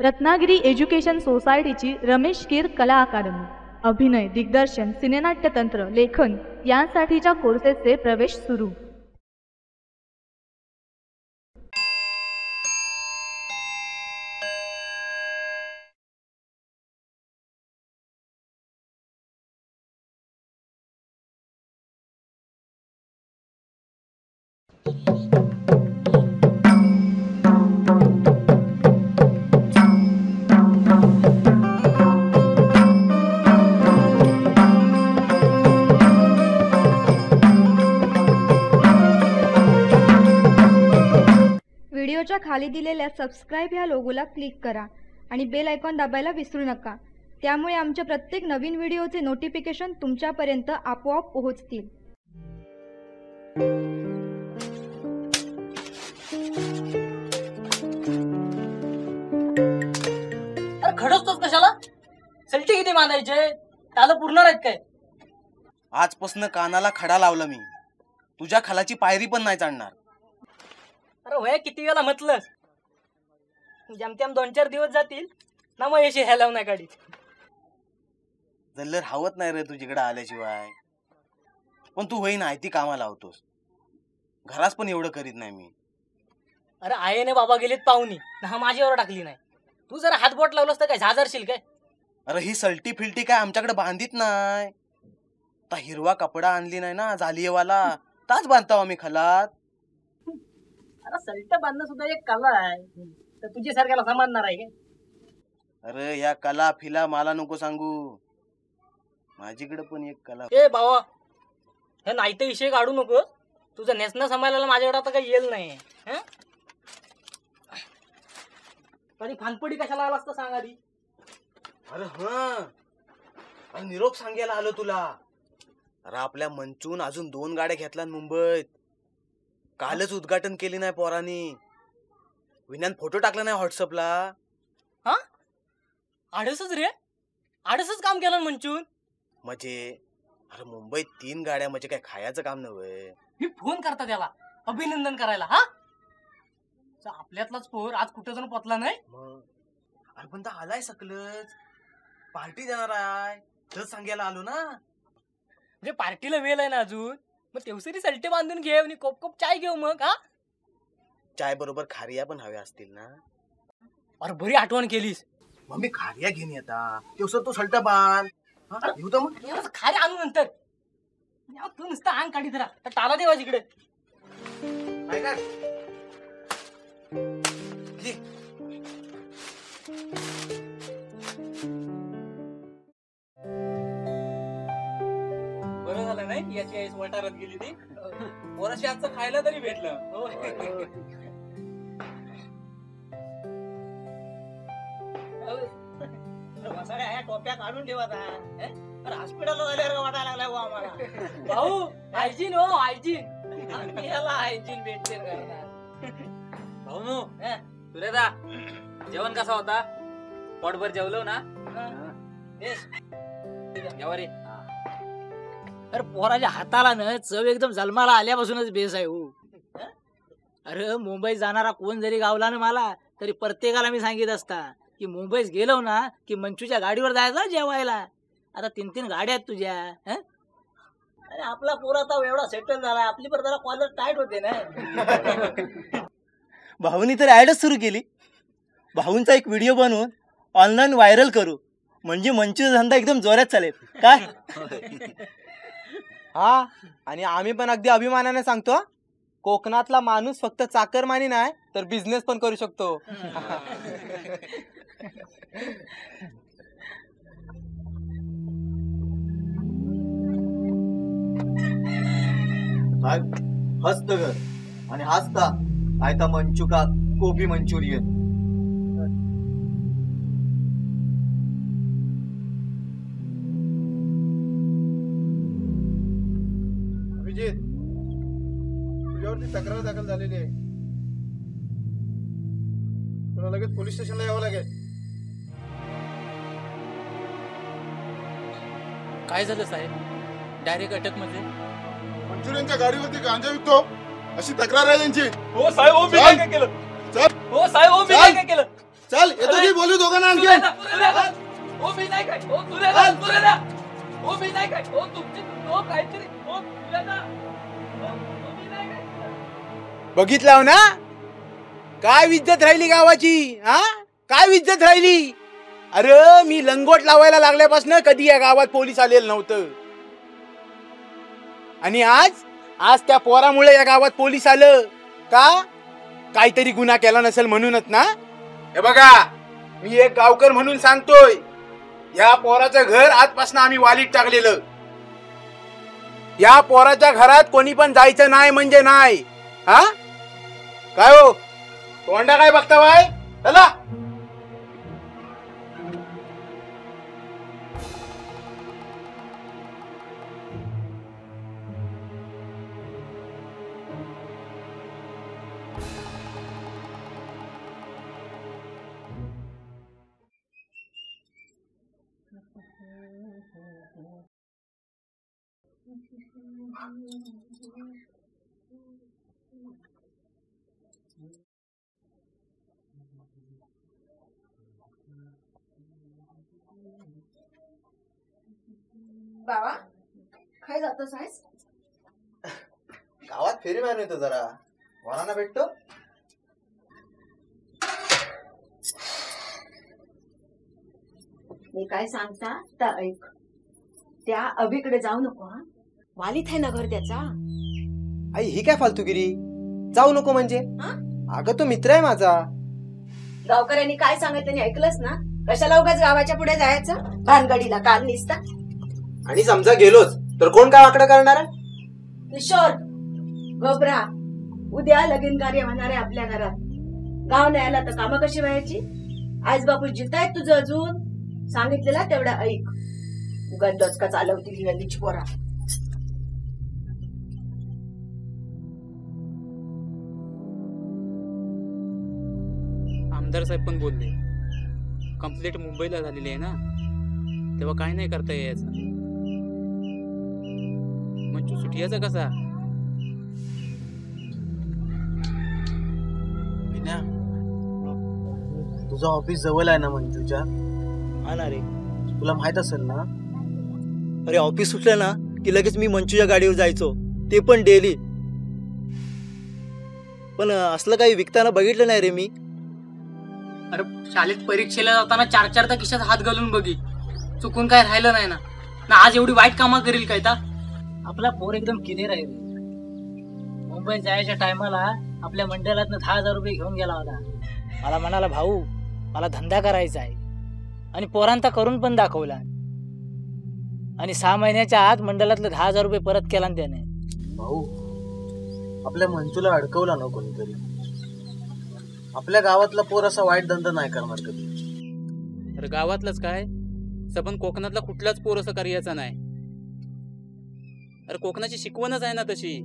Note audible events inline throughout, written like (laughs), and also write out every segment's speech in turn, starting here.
Ratnagiri education सोसायटीची रमेश कीर कला अकादमी. अभिनय दिग्दर्शन सिनेनाट्यतंत्र लेखन यांसाठीच्या कोर्सेसचे प्रवेश सुरू. खाली दिलेल्या सबस्क्राईब ह्या लोगोला क्लिक करा आणि बेल आयकॉन दाबायला विसरू नका. त्यामुळे आमच्या प्रत्येक नवीन व्हिडिओचे नोटिफिकेशन तुमच्यापर्यंत आपोआप पोहोचतील. अरे खडसतोस कशाला? सलटी किती बांधायचे? त्याला पुरणार आहेत काय? आजपासून कानाला खडा लावला मी. तुझ्या खालाची पायरी पण नाही चढणार अरे वय किती वेळा म्हटलंस जमत्याम दोन चार दिवस जातील ना मग यशी ह्या लावून गाडीत. जल्लर हवत नाही रे तुझ्याकडे आल्याशिवाय. पण तू होई नाही ती कामा लावतोस. घरास पण एवढं करीत नाही मी. अरे आहे ने बाबा गेलीत पाहुणी. ना माझ्यावर टाकली नाही. तू जरा हात बोट लावलंस तर काय झाजारशील काय? अरे ही सलटी फिलटी काय आमच्याकडे बांधित नाही. ता हिरवा कपडा आणली नाही ना जालियेवाला. ताच बांधताव आम्ही खलात. अरे सलट बांधणं सुद्धा एक कला आहे. तर तुझ्या सारख्याला समजणार आहे काय अरे ह्या कला फिला मला नको सांगू. माझीकडे पण एक कला ए बाबा हे नाही तर विषय काढू नको. तुझं नेसणं सांभाळायला माझ्याकडे आता काही येईल नाही हं? कधी फानपडी कशाला आला असतं सांग आधी. अरे हा. अरे निरोप सांगायला आलो तुला. अरे आपल्या मंचून अजून दोन गाड्या घेतल्या मुंबईत. कालच उद्घाटन केली नाही पोरानी. विज्ञान फोटो टाकला नाही व्हॉट्सअपला. हा? आडसच रे. आडसच काम केलं म्हणचून म्हणजे अरे मुंबईत तीन गाड्या म्हणजे काय खायचं काम नव्हे. मी फोन करता त्याला. अभिनंदन करायला हा? चा आपल्यातलाच पोर आज कुठे जण पोचला नाही? अरे पण तर आलाय सकलच. पार्टी देणार आहे. तर सांगायला आलो ना. म्हणजे पार्टीला वेळ आहे ना अजून? मग तेवसरी सलटे बांधून घे आणि कोप कोप चाय घेऊ मग हा? चाय बरोबर खारिया पण हव्या असतील ना? अरे बरी आठवण केलीस. मग मी खारिया घेऊन येता तेवसर तो सलटा बांध. हा, येऊ तर मग. एवढंच खारे आणू नंतर. याव तू नुसतं अंग राहा तर टाला देवा इकडे काय काय घे. याची आईस वटारात गेली ती. पोराशी आजचं खायला तरी भेटलं. हो. मसाल्या ह्या टोप्या काढून ठेवा हॉस्पिटलला झाल्यावर वाटायला लागलाय बुवा आम्हाला. भाऊ हायजीन हो हायजीन आम्ही याला हायजीन भेटते भाऊ सुरेदा जेवण कसा होता? पोटभर जेवलो ना? जेवा रे अरे पोराच्या हाताला ना चव एकदम जन्माला आल्यापासूनच बेस आहे हो. अरे मुंबईत जाणारा कोण जरी गावला ना मला तरी प्रत्येकाला मी सांगित असता की मुंबईत गेलो ना की मंचूच्या गाडीवर जायचं जेवायला. आता तीन तीन गाड्या आहेत तुझ्या हं? अरे आपला पोरा आता एवढा सेटल झाला आपली पण जरा कॉलर टाईट होते ना. (laughs) भाऊनी तर ॲडच सुरू केली. भाऊंचा एक व्हिडिओ बनवून ऑनलाईन व्हायरल करू. म्हणजे मंचूचा धंदा एकदम जोरात चालेल. काय? (laughs) हा? आणि आम्ही पण अगदी अभिमानाने सांगतो कोकणातला माणूस फक्त चाकरमानी नाही तर बिझनेस पण करू शकतो. हस्तगर हस्त आणि हासता. आयता मंचुका कोबी मंचुरियन. अभिजित तुझ्यावरती तक्रार दाखल झालेली आहे. तुला लगेच पोलीस स्टेशनला यावं लागेल. काय झालं साहेब? डायरेक्ट अटक म्हणजे? मंचुरियनच्या गाडीवरती गांजा विकतो? अशी तक्रार आहे त्यांची. हो साहेब हो मी काय काय केलं? चल. हो साहेब हो मी काय काय केलं? चल येतो की बोलू दोघांना आणखी? ओ मी नाही काय ओ तुला ना तुला ओ मी नाही काय ओ तुमची ओ काहीतरी बघितला ना? काय बघितलं ना काय विद्यत राहिली गावाची हा? काय विद्यत राहिली? अरे मी लंगोट लावायला लागल्यापासून कधी या गावात पोलीस आलेलं नव्हतं. आणि आज आज त्या पोरामुळे या गावात पोलीस आलं. का? काहीतरी गुन्हा केला नसेल म्हणूनच ना? हे बघा मी एक गावकर म्हणून सांगतोय या पोराचं घर आजपासून आम्ही वालीत टाकलेलं. या पोराच्या घरात कोणी पण जायचं नाही म्हणजे नाही हा? काय हो? तोंडा काय बघता बाय? चला. बाबा काय जातोस आहेस? गावात फेरी मारून येतो जरा. वराना भेटतो? मी काय सांगता? तर ऐक. त्या अभिकडे जाऊ नको हा. वालीत आहे ना घर त्याचा? आई ही काय फालतूगिरी? जाऊ नको म्हणजे. हा? अगं तो मित्र आहे माझा. गावकऱ्यांनी काय सांगितलं त्यांनी ऐकलंच ना? कशाला उगाच गावाच्या पुढे जायचं? भानगडीला काल निसता. आणि समजा गेलोच तर कोण काय वाकडं करणार आहे? किशोर घबरा. उद्या लगीन कार्य होणार आहे आपल्या घरात. गाव न्यायला तर कामं कशी व्हायची? आज बापू जितायत तुझं अजून? सांगितलेला तेवढा ऐक. उगाच डचका चालवतील पोरा. आमदार साहेब पण बोलले. कंप्लीट मुंबईला झालेली आहे ना? तेव्हा काय नाही करता यायचं. मग सुटियाचा कसा? तुझं ऑफिस जवळ आहे ना मंजूच्या? हा ना रे. तुला माहीत असेल ना? अरे ऑफिस सुटलं ना की लगेच मी मंचूच्या गाडीवर जायचो. ते पण डेली पण असलं काही विकताना बघितलं नाही रे मी. अरे शाळेत परीक्षेला जाताना चार चार तर खिशात हात घालून बघी. चुकून काय राहिलं नाही ना. ना आज एवढी वाईट कामं करील काय ता? आपला पोर एकदम किनेर आहे रे. मुंबईत जायच्या टायमाला आपल्या मंडळात दहा हजार रुपये घेऊन गेला होता. मला म्हणाला भाऊ मला धंदा करायचा आहे. आणि पोरांता करून पण दाखवला. आणि सहा महिन्याच्या आत मंडळातले दहा हजार रुपये परत केला त्याने. भाऊ आपल्या मंजूला अडकवला ना कोणीतरी. आपल्या गावातला पोर असा वाईट धंदा नाही करणार कधी. तर गावातलंच काय? सबन कोकणातला कुठलाच पोर असं कार्याचा नाही. अरे कोकणाची शिकवणच आहे ना तशी.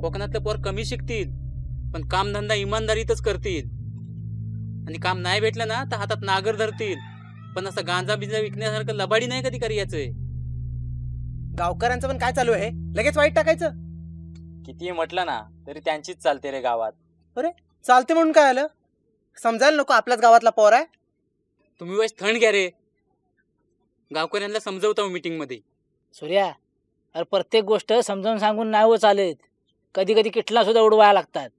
कोकणातले पोर कमी शिकतील पण कामधंदा इमानदारीतच करतील. आणि काम नाही भेटलं ना तर हातात नागर धरतील. पण असं गांजा बिंजा विकण्यासारखं लबाडी नाही कधी कार्याचंय गावकऱ्यांचं पण काय चालू आहे? लगेच वाईट टाकायचं? किती म्हटलं ना तरी त्यांचीच चालते रे गावात. चालते म्हणून काय आलं? समजायला नको आपल्याच गावातला पोर आहे. तुम्ही वाईस थंड घ्या रे. गावकऱ्यांना समजवतो मीटिंगमध्ये सूर्या अरे प्रत्येक गोष्ट समजावून सांगून नाही हो चालत. कधी कधी किटला सुद्धा उडवायला लागतात.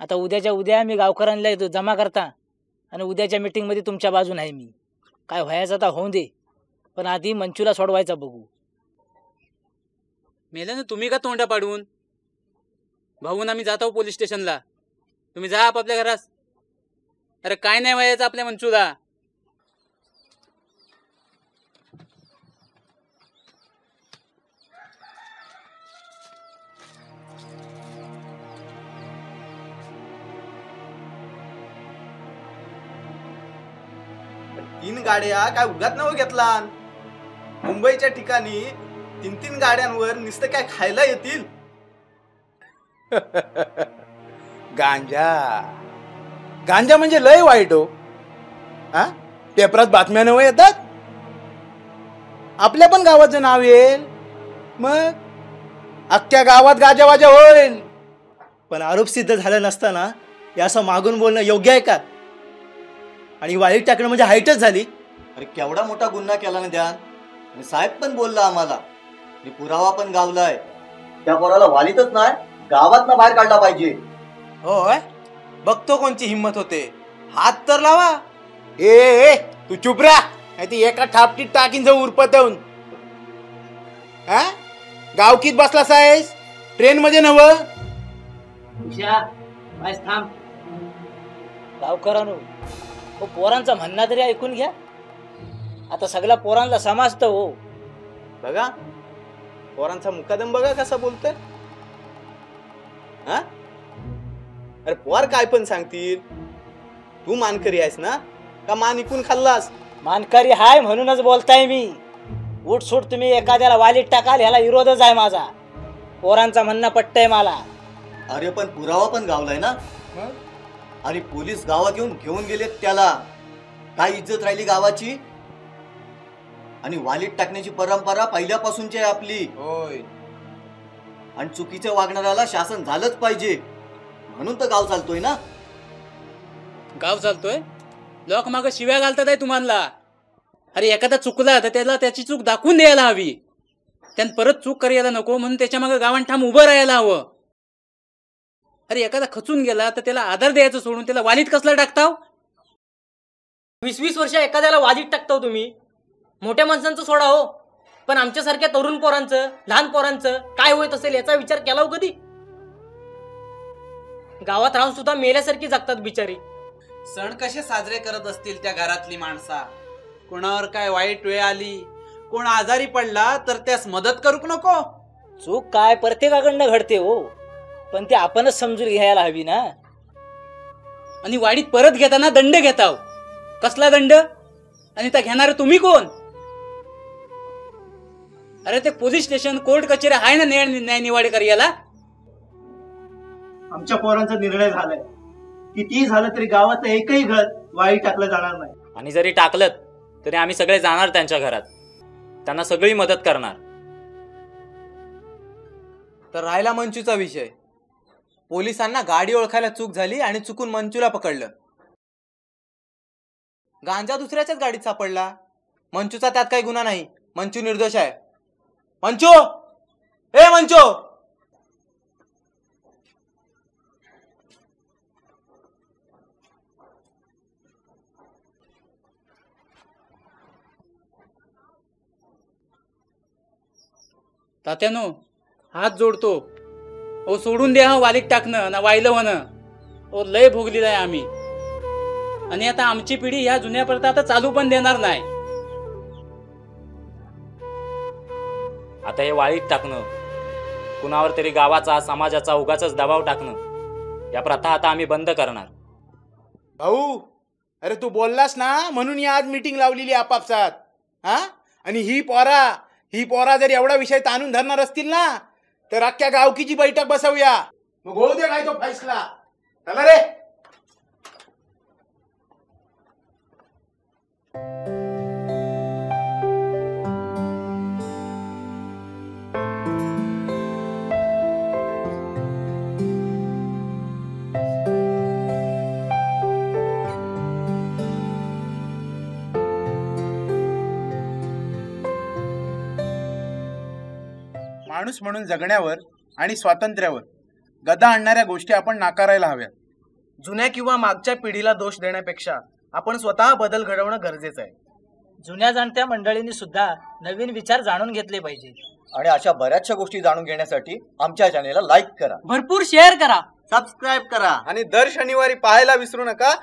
आता उद्याच्या उद्या मी गावकऱ्यांना इथं जमा करता आणि उद्याच्या मीटिंगमध्ये तुमच्या बाजून आहे मी. काय व्हायचं आता होऊन दे. पण आधी मंचूला सोडवायचा बघू. मेल्या ना तुम्ही का तोंडा पाडून? भाऊन आम्ही जातो पोलीस स्टेशनला. तुम्ही जा आपापल्या घरात अरे काय नाही व्हायचं आपल्या मंचूला. तीन गाड्या काय उगात नव घेतला मुंबईच्या ठिकाणी तीन तीन गाड्यांवर नुसतं काय खायला येतील? (laughs) गांजा. गांजा म्हणजे लय वाईट हो. हा पेपरात बातम्या नव येतात. आपल्या पण गावाचं नाव येईल. मग अख्ख्या गावात गाजावाजा होईल. पण आरोप सिद्ध झाला नसताना हे असं मागून बोलणं योग्य आहे का? आणि वाईट टाकणं म्हणजे हाईटच झाली. अरे केवढा मोठा गुन्हा केला ना ध्यान. आणि साहेब पण बोलला आम्हाला. पुरावा पण गावलाय. त्या पोराला वालीतच नाही. गावात ना बाहेर काढला पाहिजे. होय? बघतो कोणची हिंमत होते. हात तर लावा. ए ए तू चुप राह नाही ती एका थापटीत टाकीन जाऊ उरपतवून हा? गावकीत बसला सायस ट्रेन मध्ये नव? उषा बस थांब. गावकरांनो हो पोरांचा म्हणणं तरी ऐकून घ्या. आता सगळ्या पोरांना समजतं हो. बघा. पोरांचा मुकादम बघा कसा बोलतोय. हा? अरे पोर काय पण सांगतील. तू मानकरी आहेस ना? का मान इकून खाल्लास? मानकरी हाय म्हणूनच बोलताय मी. उठ सूट तुम्ही एखाद्याला वालीत टाकाल ह्याला विरोधच आहे माझा. पोरांचा म्हणणं पटतंय मला. अरे पण पुरावा पण गावलाय ना? आणि पोलीस गावात येऊन घेऊन गेलेत त्याला. काय इज्जत राहिली गावाची? आणि वालीत टाकण्याची परंपरा पहिल्यापासूनची आहे आपली. होय. आणि चुकीच्या वागणाऱ्याला शासन झालंच पाहिजे. म्हणून तर गाव चालतोय ना? गाव चालतोय? लोक माग शिव्या घालतात आहे तुम्हाला. अरे एखादा चुकला तर त्याला त्याची चूक दाखवून द्यायला हवी. त्यानं परत चूक करायला नको म्हणून त्याच्यामागे गावान ठाम उभं राहायला हवं. अरे एखादा खचून गेला तर त्याला आधार द्यायचं सोडून त्याला वालीत कसला टाकताव? वीस वीस वर्ष एखाद्याला वादीत टाकता हो तुम्ही. मोठ्या माणसांचं सोडा हो. पण आमच्यासारख्या तरुण पोरांचं लहान पोरांचं काय होत असेल याचा विचार केला हो कधी? गावात राहून सुद्धा मेल्यासारखी जगतात बिचारी. सण कसे साजरे करत असतील त्या घरातली माणसा? कोणावर काय वाईट वेळ आली? कोण आजारी पडला तर त्यास मदत करूक नको? चूक काय? प्रत्येकाकडनं घडते हो. पण ते आपणच समजून घ्यायला हवी ना. आणि वाडीत परत घेताना दंड घेताव कसला दंड? आणि त्या घेणारे तुम्ही कोण? अरे ते पोलीस स्टेशन कोर्ट कचेरी आहे ना न्याय न्याय निवाडे याला आमच्या पोरांचा निर्णय झालाय. कितीही झालं तरी गावाचं एकही घर वाई टाकलं जाणार नाही. आणि जरी टाकलं तरी आम्ही सगळे जाणार त्यांच्या घरात. त्यांना सगळी मदत करणार. तर राहिला मंचूचा विषय. पोलिसांना गाडी ओळखायला चूक झाली आणि चुकून मंचूला पकडलं. गांजा दुसऱ्याच्याच गाडीत सापडला. मंचूचा त्यात काही गुन्हा नाही. मंचू निर्दोष आहे. मंचू! हे मंचू! तात्यानो हात जोडतो ओ सोडून द्या हा वालीत टाकणं ना वाहिलं होणं. ओ लय भोगलेलं आहे आम्ही. आणि आता आमची पिढी ह्या जुन्या प्रथा आता चालू पण देणार नाही. आता हे वाळीत टाकणं कुणावर तरी गावाचा समाजाचा उगाच दबाव टाकणं या प्रथा आता आम्ही बंद करणार. भाऊ अरे तू बोललास ना म्हणून ही आज मीटिंग लावलेली आपापसात हा? आणि ही पोरा ही पोरा जर एवढा विषय ताणून धरणार असतील ना तर अख्ख्या गावकीची बैठक बसवूया. मग होऊ दे काय तो फैसला. चला रे. माणूस म्हणून जगण्यावर आणि स्वातंत्र्यावर गदा आणणाऱ्या गोष्टी आपण नाकारायला हव्यात. जुन्या किंवा मागच्या पिढीला दोष देण्यापेक्षा आपण स्वतः बदल घडवणं गरजेचं आहे. जुन्या जाणत्या मंडळींनी सुद्धा नवीन विचार जाणून घेतले पाहिजे. आणि अशा बऱ्याचशा गोष्टी जाणून घेण्यासाठी आमच्या चॅनेलला लाईक करा. भरपूर शेअर करा. सबस्क्राईब करा. आणि दर शनिवारी पाहायला विसरू नका!